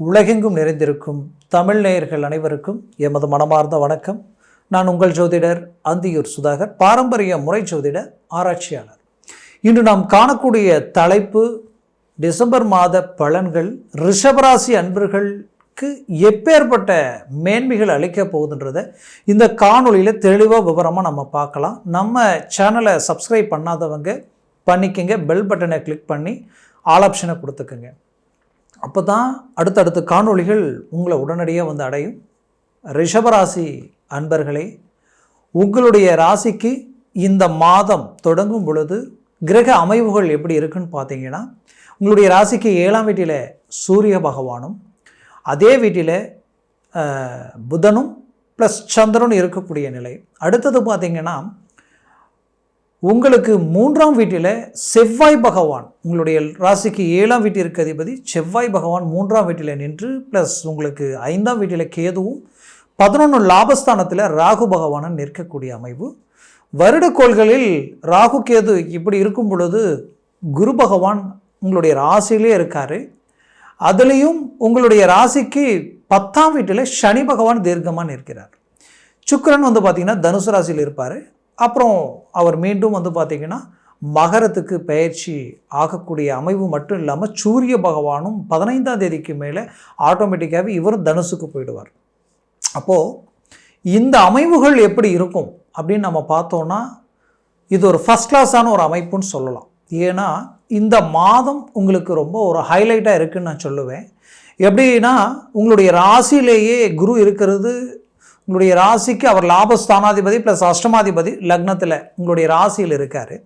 உலகெங்கும் நிறைந்திருக்கும் தமிழ் நேயர்கள் அனைவருக்கும் எமது மனமார்ந்த வணக்கம். நான் உங்கள் ஜோதிடர் அந்தியூர் சுதாகர் பாரம்பரிய முறை ஜோதிட ஆராய்ச்சியாளர். இன்று நாம் காணக்கூடிய தலைப்பு டிசம்பர் மாத பலன்கள் ரிஷபராசி அன்பர்களுக்கு எப்பேற்பட்ட மேன்மைகள் அளிக்க போகுதுன்றதை இந்த காணொலியில் தெளிவாக விவரமாக நம்ம பார்க்கலாம். நம்ம சேனலை சப்ஸ்கிரைப் பண்ணாதவங்க பண்ணிக்கங்க பெல் பட்டனை கிளிக் பண்ணி ஆல் ஆப்ஷனை கொடுத்துக்கோங்க. அப்போ தான் அடுத்தடுத்த காணொளிகள் உங்களை உடனடியாக வந்து அடையும். ரிஷபராசி அன்பர்களே உங்களுடைய ராசிக்கு இந்த மாதம் தொடங்கும் பொழுது கிரக அமைவுகள் எப்படி இருக்குன்னு பார்த்தீங்கன்னா உங்களுடைய ராசிக்கு ஏழாம் வீட்டில் சூரிய பகவானும் அதே வீட்டில் புதனும் ப்ளஸ் சந்திரனும் இருக்கக்கூடிய நிலை. அடுத்தது பார்த்திங்கன்னா உங்களுக்கு மூன்றாம் வீட்டில் செவ்வாய் பகவான் உங்களுடைய ராசிக்கு ஏழாம் வீட்டிற்கு அதிபதி செவ்வாய் பகவான் மூன்றாம் வீட்டில் நின்று ப்ளஸ் உங்களுக்கு ஐந்தாம் வீட்டில் கேதுவும் பதினொன்று லாபஸ்தானத்தில் ராகு பகவானும் நிற்கக்கூடிய அமைவு. வருடக்கோள்களில் ராகு கேது இப்படி இருக்கும் பொழுது குரு பகவான் உங்களுடைய ராசியிலே இருக்கார். அதுலேயும் உங்களுடைய ராசிக்கு பத்தாம் வீட்டில் சனி பகவான் தீர்க்கமாக நிற்கிறார். சுக்கரன் வந்து பார்த்திங்கன்னா தனுசு ராசியில் இருப்பார். அப்புறம் அவர் மீண்டும் வந்து பார்த்திங்கன்னா மகரத்துக்கு பயிற்சி ஆகக்கூடிய அமைவு மட்டும் இல்லாமல் சூரிய பகவானும் பதினைந்தாம் தேதிக்கு மேலே ஆட்டோமேட்டிக்காகவே இவரும் தனுசுக்கு போயிடுவார். அப்போது இந்த அமைவுகள் எப்படி இருக்கும் அப்படின்னு நம்ம பார்த்தோன்னா இது ஒரு ஃபஸ்ட் கிளாஸான ஒரு அமைப்புன்னு சொல்லலாம். ஏன்னா இந்த மாதம் உங்களுக்கு ரொம்ப ஒரு ஹைலைட்டாக இருக்குன்னு நான் சொல்லுவேன். எப்படின்னா உங்களுடைய ராசியிலேயே குரு இருக்கிறது உங்களுடைய ராசிக்கு அவர் லாபஸ்தானாதிபதி ப்ளஸ் அஷ்டமாதிபதி லக்னத்தில் உங்களுடைய ராசியில் இருக்கார்.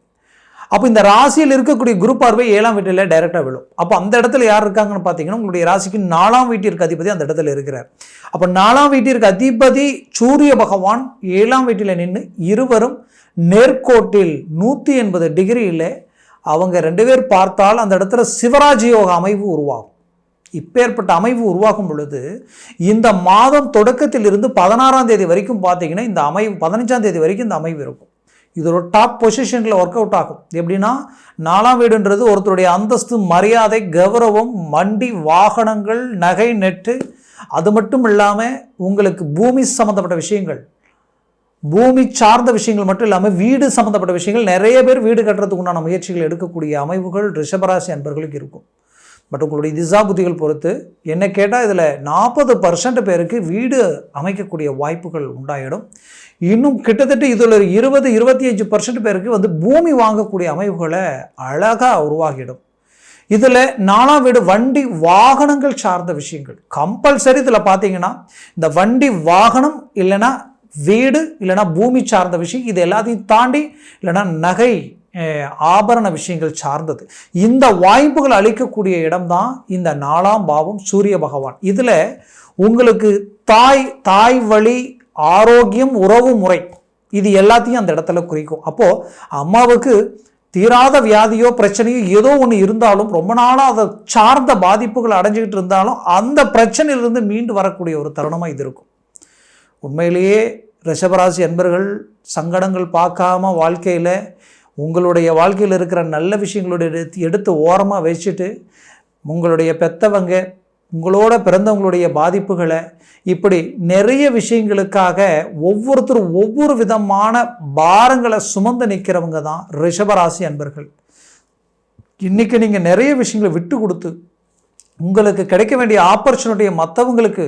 அப்போ இந்த ராசியில் இருக்கக்கூடிய குரு பார்வை ஏழாம் வீட்டில் டைரெக்டாக விழும். அப்போ அந்த இடத்துல யார் இருக்காங்கன்னு பார்த்தீங்கன்னா உங்களுடைய ராசிக்கு நாலாம் வீட்டிற்கு அதிபதி அந்த இடத்துல இருக்கிறார். அப்போ நாலாம் வீட்டிற்கு அதிபதி சூரிய பகவான் ஏழாம் வீட்டில் நின்று இருவரும் நேர்கோட்டில் நூற்றி எண்பது டிகிரியில் அவங்க ரெண்டு பேர் பார்த்தால் அந்த இடத்துல சிவராஜ் யோக அமைவு உருவாகும். இப்பேற்பட்ட அமைவு உருவாகும் பொழுது இந்த மாதம் தொடக்கத்தில் இருந்து பதினாறாம் தேதி வரைக்கும் பார்த்தீங்கன்னா இந்த அமைவு பதினஞ்சாம் தேதி வரைக்கும் இந்த அமைவு இருக்கும். இது ஒரு டாப் பொசிஷனில் ஒர்க் அவுட் ஆகும். எப்படின்னா நாலாம் வீடுன்றது ஒருத்தருடைய அந்தஸ்து மரியாதை கௌரவம் மண்டி வாகனங்கள் நகை நெட்டு அது மட்டும் இல்லாமல் உங்களுக்கு பூமி சம்மந்தப்பட்ட விஷயங்கள் பூமி சார்ந்த விஷயங்கள் மட்டும் இல்லாமல் வீடு சம்மந்தப்பட்ட விஷயங்கள் நிறைய பேர் வீடு கட்டுறதுக்கு உண்டான முயற்சிகள் எடுக்கக்கூடிய அமைவுகள் ரிஷபராசி அன்பர்களுக்கு இருக்கும். பட் உங்களுடைய திசா புத்திகள் பொறுத்து என்ன கேட்டால் இதில் நாற்பது பர்சன்ட் பேருக்கு வீடு அமைக்கக்கூடிய வாய்ப்புகள் உண்டாயிடும். இன்னும் கிட்டத்தட்ட இதில் ஒரு இருபது இருபத்தி அஞ்சு பர்சன்ட் பேருக்கு வந்து பூமி வாங்கக்கூடிய அமைவுகளை அழகாக உருவாகிடும். இதில் நாலாம் வீடு வண்டி வாகனங்கள் சார்ந்த விஷயங்கள். கம்பல்சரி இதில் பார்த்தீங்கன்னா இந்த வண்டி வாகனம் இல்லைன்னா வீடு இல்லைன்னா பூமி சார்ந்த விஷயம் இது எல்லாத்தையும் தாண்டி இல்லைன்னா நகை ஆபரண விஷயங்கள் சார்ந்தது. இந்த வாய்ப்புகள் அளிக்கக்கூடிய இடம்தான் இந்த நாலாம் பாவம் சூரிய பகவான். இதில் உங்களுக்கு தாய் தாய் வழி ஆரோக்கியம் உறவு முறை இது எல்லாத்தையும் அந்த இடத்துல குறிக்கும். அப்போது அம்மாவுக்கு தீராத வியாதியோ பிரச்சனையோ ஏதோ ஒன்று இருந்தாலும் ரொம்ப நாளாக அதை சார்ந்த பாதிப்புகள் அடைஞ்சிக்கிட்டு இருந்தாலும் அந்த பிரச்சனையிலிருந்து மீண்டு வரக்கூடிய ஒரு தருணமாக இது இருக்கும். உண்மையிலேயே ரிஷபராசி என்பர்கள் சங்கடங்கள் பார்க்காம வாழ்க்கையில் உங்களுடைய வாழ்க்கையில் இருக்கிற நல்ல விஷயங்களோட எடுத்து எடுத்து ஓரமாக வச்சுட்டு உங்களுடைய பெத்தவங்க உங்களோட பிறந்தவங்களுடைய பாதிப்புகளை இப்படி நிறைய விஷயங்களுக்காக ஒவ்வொருத்தரும் ஒவ்வொரு விதமான பாரங்களை சுமந்து நிற்கிறவங்க தான் ரிஷபராசி அன்பர்கள். இன்றைக்கி நீங்கள் நிறைய விஷயங்களை விட்டு கொடுத்து உங்களுக்கு கிடைக்க வேண்டிய ஆப்பர்ச்சுனிட்டியை மற்றவங்களுக்கு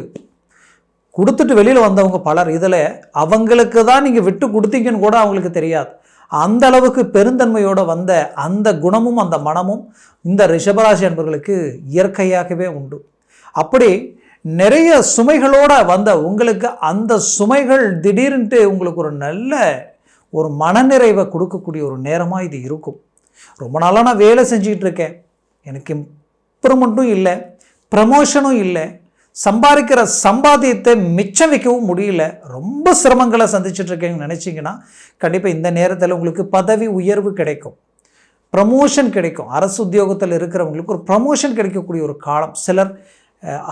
கொடுத்துட்டு வெளியில் வந்தவங்க பலர். இதில் அவங்களுக்கு தான் நீங்கள் விட்டு கொடுத்தீங்கன்னு கூட அவங்களுக்கு தெரியாது. அந்த அளவுக்கு பெருந்தன்மையோடு வந்த அந்த குணமும் அந்த மனமும் இந்த ரிஷபராசி அன்பர்களுக்கு இயற்கையாகவே உண்டு. அப்படி நிறைய சுமைகளோட வந்த உங்களுக்கு அந்த சுமைகள் திடீர்னுட்டு உங்களுக்கு ஒரு நல்ல ஒரு மனநிறைவை கொடுக்கக்கூடிய ஒரு நேரமாக இது இருக்கும். ரொம்ப நாளாக நான் வேலை செஞ்சுக்கிட்டு இருக்கேன். எனக்கு இம்ப்ரூவ்மெண்ட்டும் இல்லை ப்ரமோஷனும் இல்லை. சம்பாதிக்கிற சம்பாத்தியத்தை மிச்சம் வைக்கவும் முடியல. ரொம்ப சிரமங்களை சந்திச்சுட்டு இருக்கேன்னு நினச்சிங்கன்னா கண்டிப்பாக இந்த நேரத்தில் உங்களுக்கு பதவி உயர்வு கிடைக்கும். ப்ரமோஷன் கிடைக்கும். அரசு உத்தியோகத்தில் இருக்கிறவங்களுக்கு ஒரு ப்ரமோஷன் கிடைக்கக்கூடிய ஒரு காலம். சிலர்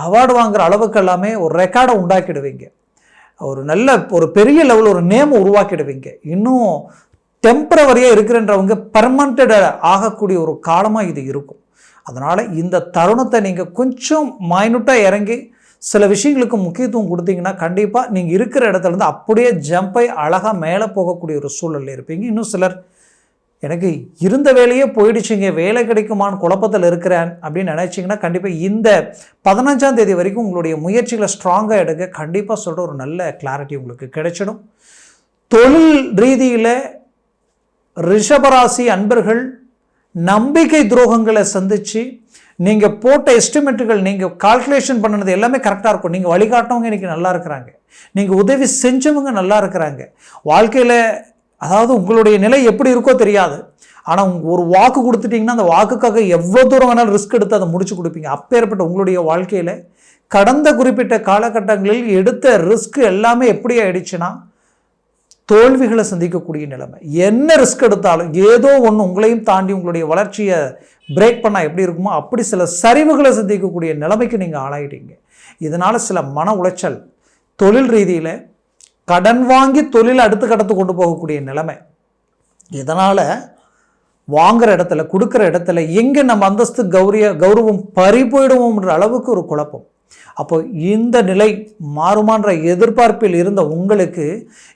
அவார்டு வாங்குகிற அளவுக்கு எல்லாமே ஒரு ரெக்கார்டை உண்டாக்கிடுவீங்க. ஒரு நல்ல ஒரு பெரிய லெவல் ஒரு நேம் உருவாக்கிடுவீங்க. இன்னும் டெம்பரவரியாக இருக்கிறன்றவங்க பர்மனண்டட் ஆகக்கூடிய ஒரு காலமாக இது இருக்கும். அதனால் இந்த தருணத்தை நீங்கள் கொஞ்சம் மைனூட்டாக இறங்கி சில விஷயங்களுக்கு முக்கியத்துவம் கொடுத்தீங்கன்னா கண்டிப்பாக நீங்கள் இருக்கிற இடத்துலேருந்து அப்படியே ஜம்பை அழகாக மேலே போகக்கூடிய ஒரு சூழலில் இருப்பீங்க. இன்னும் சிலர் எனக்கு இருந்த வேலையே போயிடுச்சுங்க வேலை கிடைக்குமான்னு குழப்பத்தில் இருக்கிறேன் அப்படின்னு நினச்சிங்கன்னா கண்டிப்பாக இந்த பதினஞ்சாம் தேதி வரைக்கும் உங்களுடைய முயற்சிகளை ஸ்ட்ராங்காக எடுக்க கண்டிப்பாக சொல்கிற ஒரு நல்ல கிளாரிட்டி உங்களுக்கு கிடைச்சிடும். தொழில் ரீதியில் ரிஷபராசி அன்பர்கள் நம்பிக்கை துரோகங்களை சந்தித்து நீங்கள் போட்ட எஸ்டிமேட்டுகள் நீங்கள் கால்குலேஷன் பண்ணினது எல்லாமே கரெக்டாக இருக்கும். நீங்கள் வழிகாட்டவங்க இன்றைக்கி நல்லா இருக்கிறாங்க. நீங்கள் உதவி செஞ்சவங்க நல்லா இருக்கிறாங்க. வாழ்க்கையில் அதாவது உங்களுடைய நிலை எப்படி இருக்கோ தெரியாது. ஆனால் ஒரு வாக்கு கொடுத்துட்டிங்கன்னா அந்த வாக்குக்காக எவ்வளோ தூரம் வேணாலும் ரிஸ்க் எடுத்து அதை முடிச்சு கொடுப்பீங்க. அப்பேற்பட்ட உங்களுடைய வாழ்க்கையில் கடந்த குறிப்பிட்ட காலகட்டங்களில் எடுத்த ரிஸ்க் எல்லாமே எப்படி ஆயிடுச்சுன்னா தோல்விகளை சந்திக்கக்கூடிய நிலைமை. என்ன ரிஸ்க் எடுத்தாலும் ஏதோ ஒன்று உங்களையும் தாண்டி உங்களுடைய வளர்ச்சியை பிரேக் பண்ணால் எப்படி இருக்குமோ அப்படி சில சரிவுகளை சந்திக்கக்கூடிய நிலைமைக்கு நீங்கள் ஆளாயிட்டீங்க. இதனால் சில மன உளைச்சல் தொழில் ரீதியில் கடன் வாங்கி தொழில் அடுத்த கடத்து கொண்டு போகக்கூடிய நிலைமை. இதனால் வாங்குகிற இடத்துல கொடுக்குற இடத்துல எங்கே நம்ம அந்தஸ்து கௌரிய கௌரவம் பறி போயிடுவோம்ன்ற அளவுக்கு ஒரு குழப்பம். அப்போ இந்த நிலை மாறுமான்ற எதிர்பார்ப்பில் இருந்த உங்களுக்கு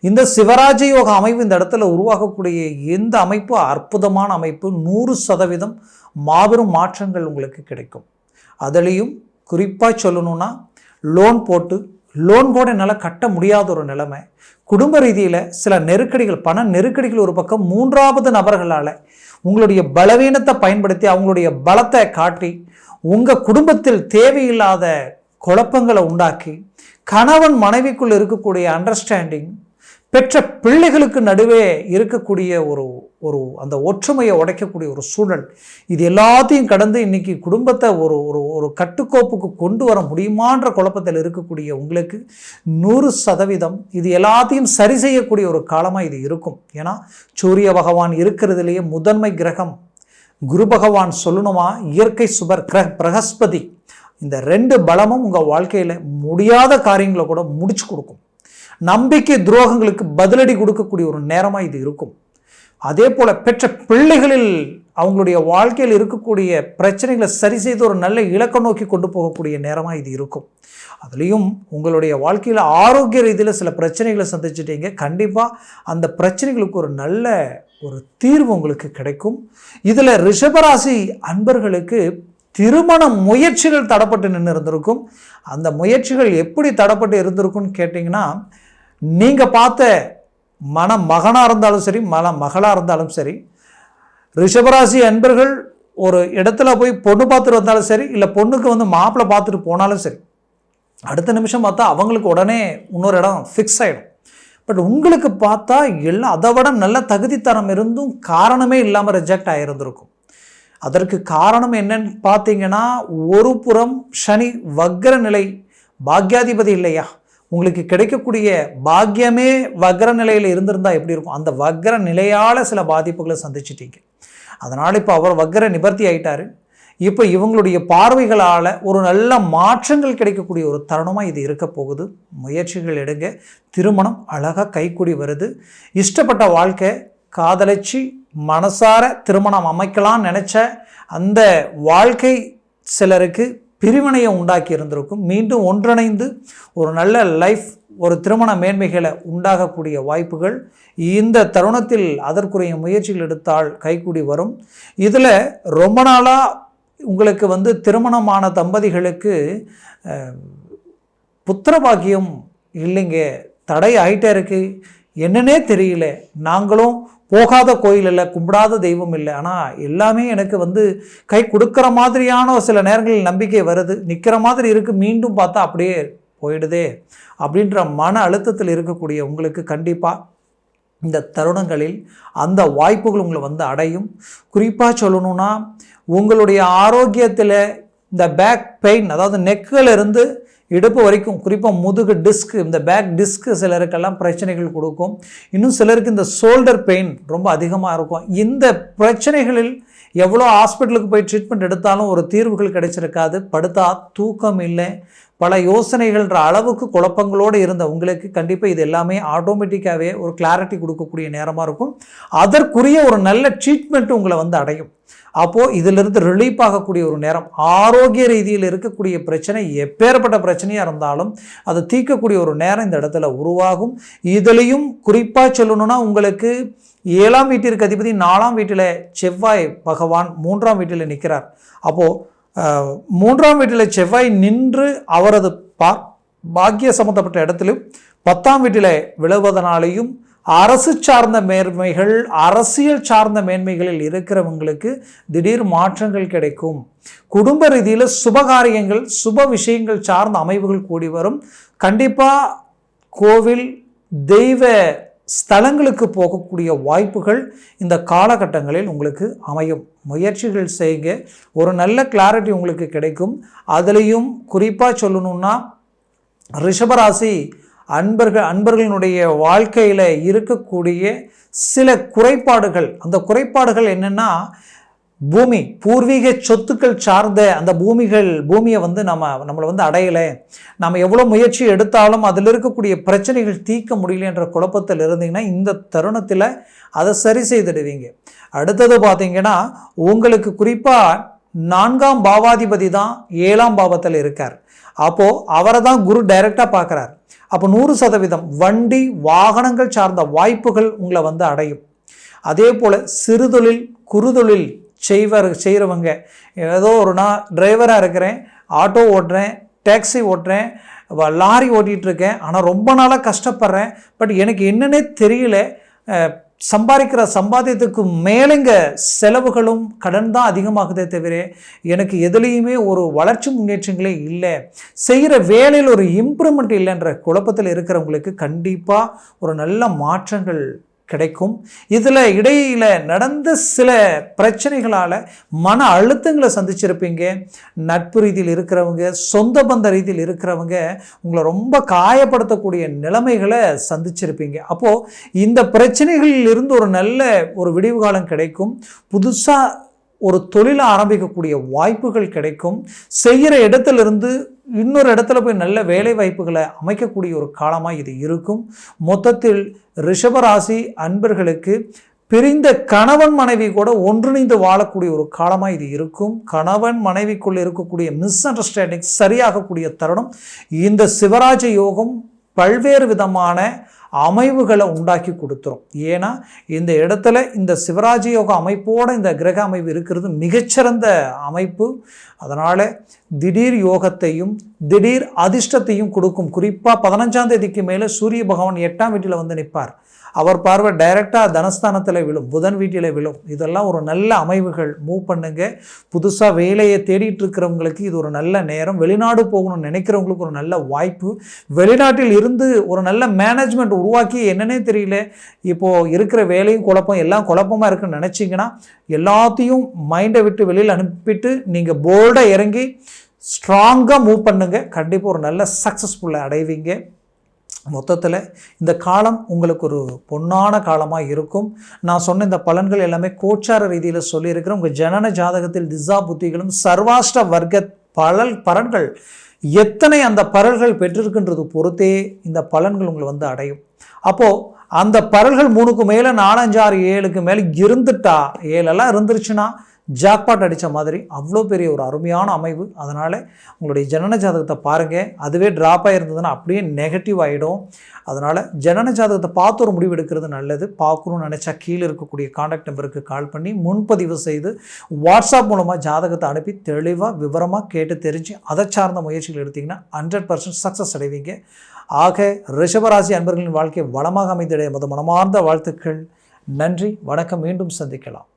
இந்த சிவராஜ யோக அமைப்பு இந்த இடத்துல உருவாகக்கூடிய இந்த அமைப்பு? அற்புதமான அமைப்பு. நூறு சதவீதம் மாபெரும் மாற்றங்கள் உங்களுக்கு கிடைக்கும். அதுலேயும் குறிப்பாக சொல்லணும்னா லோன் போட்டு லோன் கூட என்னால் கட்ட முடியாத ஒரு நிலைமை. குடும்ப ரீதியில் சில நெருக்கடிகள் பண நெருக்கடிகள் ஒரு பக்கம். மூன்றாவது நபர்களால் உங்களுடைய பலவீனத்தை பயன்படுத்தி அவங்களுடைய பலத்தை காட்டி உங்கள் குடும்பத்தில் தேவையில்லாத குழப்பங்களை உண்டாக்கி கணவன் மனைவிக்குள் இருக்கக்கூடிய அண்டர்ஸ்டாண்டிங் பெற்ற பிள்ளைகளுக்கு நடுவே இருக்கக்கூடிய ஒரு ஒரு அந்த ஒற்றுமையை உடைக்கக்கூடிய ஒரு சூழல். இது எல்லாத்தையும் கடந்து இன்னைக்கு குடும்பத்தை ஒரு ஒரு ஒரு கட்டுக்கோப்புக்கு கொண்டு வர முடியுமான்ற குழப்பத்தில் இருக்கக்கூடிய உங்களுக்கு நூறு சதவீதம் இது எல்லாத்தையும் சரி செய்யக்கூடிய ஒரு காலமாக இது இருக்கும். ஏன்னா சூரிய பகவான் இருக்கிறதுலேயே முதன்மை கிரகம் குரு பகவான் சொல்லணுமா? இயற்கை சுபர் கிரக பிரகஸ்பதி. இந்த ரெண்டு பலமும் உங்கள் வாழ்க்கையில் முடியாத காரியங்களை கூட முடிச்சு கொடுக்கும். நம்பிக்கை துரோகங்களுக்கு பதிலடி கொடுக்கக்கூடிய ஒரு நேரமாக இது இருக்கும். அதே போல் பெற்ற பிள்ளைகளில் அவங்களுடைய வாழ்க்கையில் இருக்கக்கூடிய பிரச்சனைகளை சரி செய்து ஒரு நல்ல இலக்க நோக்கி கொண்டு போகக்கூடிய நேரமாக இது இருக்கும். அதுலேயும் உங்களுடைய வாழ்க்கையில் ஆரோக்கிய ரீதியில் சில பிரச்சனைகளை சந்திச்சிட்டீங்க. கண்டிப்பாக அந்த பிரச்சனைகளுக்கு ஒரு நல்ல ஒரு தீர்வு உங்களுக்கு கிடைக்கும். இதில் ரிஷபராசி அன்பர்களுக்கு திருமண முயற்சிகள் தடப்பட்டு நின்று இருந்திருக்கும். அந்த முயற்சிகள் எப்படி தடப்பட்டு இருந்திருக்கும்னு கேட்டிங்கன்னா நீங்கள் பார்த்த மன மகனாக இருந்தாலும் சரி மன மகளாக இருந்தாலும் சரி ரிஷபராசி அன்பர்கள் ஒரு இடத்துல போய் பொண்ணு பார்த்துட்டு வந்தாலும் சரி இல்லை பொண்ணுக்கு வந்து மாப்பிள்ளை பார்த்துட்டு போனாலும் சரி அடுத்த நிமிஷம் பார்த்தா அவங்களுக்கு உடனே இன்னொரு இடம் ஃபிக்ஸ் ஆகிடும் பட் உங்களுக்கு பார்த்தா எல்லாம் அதை விட நல்ல தகுதித்தரம் இருந்தும் காரணமே இல்லாமல் ரிஜெக்ட் ஆகிருந்திருக்கும் அதற்கு காரணம் என்னன்னு பார்த்தீங்கன்னா ஒரு புறம் சனி வக்ர நிலை பாக்யாதிபதி இல்லையா? உங்களுக்கு கிடைக்கக்கூடிய பாக்கியமே வக்ர நிலையில் இருந்திருந்தால் எப்படி இருக்கும்? அந்த வக்ர நிலையால் சில பாதிப்புகளை சந்திச்சிட்டீங்க. அதனால் இப்போ அவர் வக்ர நிபர்த்தி ஆயிட்டார். இப்போ இவங்களுடைய பார்வைகளால் ஒரு நல்ல மாற்றங்கள் கிடைக்கக்கூடிய ஒரு தருணமாக இது இருக்க போகுது. முயற்சிகள் எடுங்க. திருமணம் அழகாக கைக்கூடி வருது. இஷ்டப்பட்ட வாழ்க்கை காதலிச்சு மனசார திருமணம் அமைக்கலாம்னு நினச்ச அந்த வாழ்க்கை சிலருக்கு பிரிவினையை உண்டாக்கி இருந்திருக்கும். மீண்டும் ஒன்றிணைந்து ஒரு நல்ல லைஃப் ஒரு திருமண மேன்மைகளை உண்டாகக்கூடிய வாய்ப்புகள் இந்த தருணத்தில் அதற்குரிய முயற்சிகள் எடுத்தால் கைக்கூடி வரும். இதில் ரொம்ப நாளாக உங்களுக்கு வந்து திருமணமான தம்பதிகளுக்கு புத்திரபாகியம் இல்லைங்க. தடை ஆகிட்டே இருக்குது என்னன்னே தெரியல. நாங்களும் போகாத கோயில் இல்லை கும்பிடாத தெய்வம் இல்லை. ஆனால் எல்லாமே எனக்கு வந்து கை கொடுக்குற மாதிரியான சில நேரங்களில் நம்பிக்கை வருது. நிற்கிற மாதிரி இருக்குது மீண்டும் பார்த்தா அப்படியே போயிடுதே அப்படின்ற மன அழுத்தத்தில் இருக்கக்கூடிய உங்களுக்கு கண்டிப்பாக இந்த தருணங்களில் அந்த வாய்ப்புகள் உங்களை வந்து அடையும். குறிப்பாக சொல்லணும்னா உங்களுடைய ஆரோக்கியத்தில் இந்த பேக் பெயின் அதாவது நெக்கில் இருந்து இடுப்பு வரைக்கும் குறிப்பாக முதுகு டிஸ்க் இந்த பேக் டிஸ்க்கு சிலருக்கெல்லாம் பிரச்சனைகள் கொடுக்கும். இன்னும் சிலருக்கு இந்த ஷோல்டர் பெயின் ரொம்ப அதிகமாக இருக்கும். இந்த பிரச்சனைகளில் எவ்வளோ ஹாஸ்பிட்டலுக்கு போய் ட்ரீட்மெண்ட் எடுத்தாலும் ஒரு தீர்வுகள் கிடைச்சிருக்காது. படுத்தா தூக்கம் இல்லை. பல யோசனைகள்ன்ற அளவுக்கு குழப்பங்களோடு இருந்த உங்களுக்கு கண்டிப்பாக இது எல்லாமே ஆட்டோமேட்டிக்காகவே ஒரு கிளாரிட்டி கொடுக்கக்கூடிய நேரமாக இருக்கும். அதற்குரிய ஒரு நல்ல ட்ரீட்மெண்ட் உங்களை வந்து அடையும். அப்போது இதிலிருந்து ரிலீஃப் ஆகக்கூடிய ஒரு நேரம் ஆரோக்கிய ரீதியில் இருக்கக்கூடிய பிரச்சனை எப்பேற்பட்ட பிரச்சனையாக இருந்தாலும் அதை தீர்க்கக்கூடிய ஒரு நேரம் இந்த இடத்துல உருவாகும். இதுலேயும் குறிப்பாக சொல்லணும்னா உங்களுக்கு ஏழாம் வீட்டிற்கு அதிபதி நாலாம் வீட்டில் செவ்வாய் பகவான் மூன்றாம் வீட்டில் நிற்கிறார். அப்போது மூன்றாம் வீட்டில் செவ்வாய் நின்று அவரது பா பாக்கிய சம்மந்தப்பட்ட இடத்திலும் பத்தாம் வீட்டில் விழுவதனாலேயும் அரசு சார்ந்த மேன்மைகள் அரசியல் சார்ந்த மேன்மைகளில் இருக்கிறவங்களுக்கு திடீர் மாற்றங்கள் கிடைக்கும். குடும்ப ரீதியில் சுபகாரியங்கள் சுப விஷயங்கள் சார்ந்த அமைவுகள் கூடி வரும். கண்டிப்பாக கோவில் தெய்வ ஸ்தலங்களுக்கு போகக்கூடிய வாய்ப்புகள் இந்த காலகட்டங்களில் உங்களுக்கு அமையும். முயற்சிகள் செய்யுங்க. ஒரு நல்ல கிளாரிட்டி உங்களுக்கு கிடைக்கும். அதுலேயும் குறிப்பாக சொல்லணுன்னா ரிஷபராசி அன்பர்கள் அன்பர்களினுடைய வாழ்க்கையில் இருக்கக்கூடிய சில குறைபாடுகள். அந்த குறைபாடுகள் என்னென்னா பூமி பூர்வீக சொத்துக்கள் சார்ந்த அந்த பூமிகள் பூமியை வந்து நம்ம நம்மளை வந்து அடையலை. நம்ம எவ்வளோ முயற்சி எடுத்தாலும் அதில் இருக்கக்கூடிய பிரச்சனைகள் தீர்க்க முடியலன்ற குழப்பத்தில் இருந்தீங்கன்னா இந்த தருணத்தில் அதை சரி செய்துடுவீங்க. அடுத்தது பார்த்தீங்கன்னா உங்களுக்கு குறிப்பாக நான்காம் பாவாதிபதி தான் ஏழாம் பாவத்தில் இருக்கார். அப்போது அவரை தான் குரு டைரெக்டாக பார்க்குறார். அப்போ நூறு சதவீதம் வண்டி வாகனங்கள் சார்ந்த வாய்ப்புகள் உங்களை வந்து அடையும். அதே போல் சிறுதொழில் குறுதொழில் செய்வர் செய்கிறவங்க ஏதோ ஒரு நான் டிரைவராக இருக்கிறேன் ஆட்டோ ஓட்டுறேன் டேக்ஸி ஓட்டுறேன் லாரி ஓட்டிகிட்ருக்கேன் ஆனால் ரொம்ப நாளாக கஷ்டப்படுறேன் பட் எனக்கு என்னன்னே தெரியல சம்பாதிக்கிற சம்பாத்தியத்துக்கு மேலேங்க செலவுகளும் கடன் தான் அதிகமாகுதே தவிர எனக்கு எதுலேயுமே ஒரு வளர்ச்சி முன்னேற்றங்களே இல்லை. செய்கிற வேலையில் ஒரு இம்ப்ரூவ்மெண்ட் இல்லைன்ற குழப்பத்தில் இருக்கிறவங்களுக்கு கண்டிப்பாக ஒரு நல்ல மாற்றங்கள் கிடைக்கும். இதில் இடையில் நடந்த சில பிரச்சனைகளால் மன அழுத்தங்களை சந்திச்சிருப்பீங்க. நட்பு ரீதியில் இருக்கிறவங்க சொந்த பந்த ரீதியில் இருக்கிறவங்க உங்களை ரொம்ப காயப்படுத்தக்கூடிய நிலைமைகளை சந்திச்சிருப்பீங்க. அப்போது இந்த பிரச்சனைகளில் இருந்து ஒரு நல்ல ஒரு விடிவு காலம் கிடைக்கும். புதுசாக ஒரு தொழிலை ஆரம்பிக்கக்கூடிய வாய்ப்புகள் கிடைக்கும். செய்கிற இடத்துலேருந்து இன்னொரு இடத்துல போய் நல்ல வேலை வாய்ப்புகளை அமைக்கக்கூடிய ஒரு காலமாக இது இருக்கும். மொத்தத்தில் ரிஷபராசி அன்பர்களுக்கு பிரிந்த கணவன் மனைவி கூட ஒன்றிணைந்து வாழக்கூடிய ஒரு காலமாக இது இருக்கும். கணவன் மனைவிக்குள் இருக்கக்கூடிய மிஸ் அண்டர்ஸ்டாண்டிங் சரியாகக்கூடிய தருணம். இந்த சிவராஜ யோகம் பல்வேறு விதமான அமைவுகளை உண்டாக்கி கொடுத்துரும். ஏன்னா இந்த இடத்துல இந்த சிவராஜ யோக அமைப்போடு இந்த கிரக அமைப்பு இருக்கிறது மிகச்சிறந்த அமைப்பு. அதனால் திடீர் யோகத்தையும் திடீர் அதிர்ஷ்டத்தையும் கொடுக்கும். குறிப்பாக பதினஞ்சாம் தேதிக்கு மேலே சூரிய பகவான் எட்டாம் வீட்டில் வந்து நிற்பார். அவர் பார்வை டைரெக்டாக தனஸ்தானத்தில் விழும் புதன் வீட்டில் விழும். இதெல்லாம் ஒரு நல்ல அமைவுகள். மூவ் பண்ணுங்க. புதுசாக வேலையை தேடிட்டு இருக்கிறவங்களுக்கு இது ஒரு நல்ல நேரம். வெளிநாடு போகணும்னு நினைக்கிறவங்களுக்கு ஒரு நல்ல வாய்ப்பு. வெளிநாட்டில் இருந்து ஒரு நல்ல மேனேஜ்மெண்ட் உருவாக்கி என்னன்னே தெரியல. இப்போது இருக்கிற வேலையும் குழப்பம் எல்லாம் குழப்பமாக இருக்குன்னு நினச்சிங்கன்னா எல்லாத்தையும் மைண்டை விட்டு வெளியில் அனுப்பிட்டு நீங்கள் போல்டாக இறங்கி ஸ்ட்ராங்காக மூவ் பண்ணுங்கள் கண்டிப்பாக ஒரு நல்ல சக்ஸஸ்ஃபுல்லாக அடைவீங்க. மொத்தத்தில் இந்த காலம் உங்களுக்கு ஒரு பொன்னான காலமாக இருக்கும். நான் சொன்ன இந்த பலன்கள் எல்லாமே கோச்சார ரீதியில் சொல்லியிருக்கிறேன். உங்கள் ஜனன ஜாதகத்தில் திசா புத்திகளும் சர்வாஷ்ட வர்க்க பலல் பலன்கள் எத்தனை அந்த பரல்கள் பெற்றிருக்கின்றது பொறுத்தே இந்த பலன்கள் உங்களை வந்து அடையும். அப்போது அந்த பரல்கள் மூணுக்கு மேலே நாலஞ்சாறு ஏழுக்கு மேலே இருந்துட்டா ஏழெல்லாம் இருந்துருச்சுன்னா ஜாக்பாட் அடித்த மாதிரி அவ்வளோ பெரிய ஒரு அருமையான அமைவு. அதனால் உங்களுடைய ஜனன ஜாதகத்தை பாருங்கள் அதுவே ட்ராப்பாக இருந்ததுன்னா அப்படியே நெகட்டிவ் ஆகிடும் அதனால் ஜனன ஜாதகத்தை பார்த்து ஒரு முடிவு எடுக்கிறது நல்லது. பார்க்கணும்னு நினச்சா கீழே இருக்கக்கூடிய காண்டாக்ட் நம்பருக்கு கால் பண்ணி முன்பதிவு செய்து வாட்ஸ்அப் மூலமாக ஜாதகத்தை அனுப்பி தெளிவாக விவரமாக கேட்டு தெரிஞ்சு அதை சார்ந்த முயற்சிகள் எடுத்திங்கன்னா ஹண்ட்ரட் பர்சன்ட் சக்ஸஸ் அடைவீங்க. ஆக ரிஷபராசி அன்பர்களின் வாழ்க்கை வளமாக அமைந்திடைய மது மனமார்ந்த வாழ்த்துக்கள். நன்றி. வணக்கம். மீண்டும் சந்திக்கலாம்.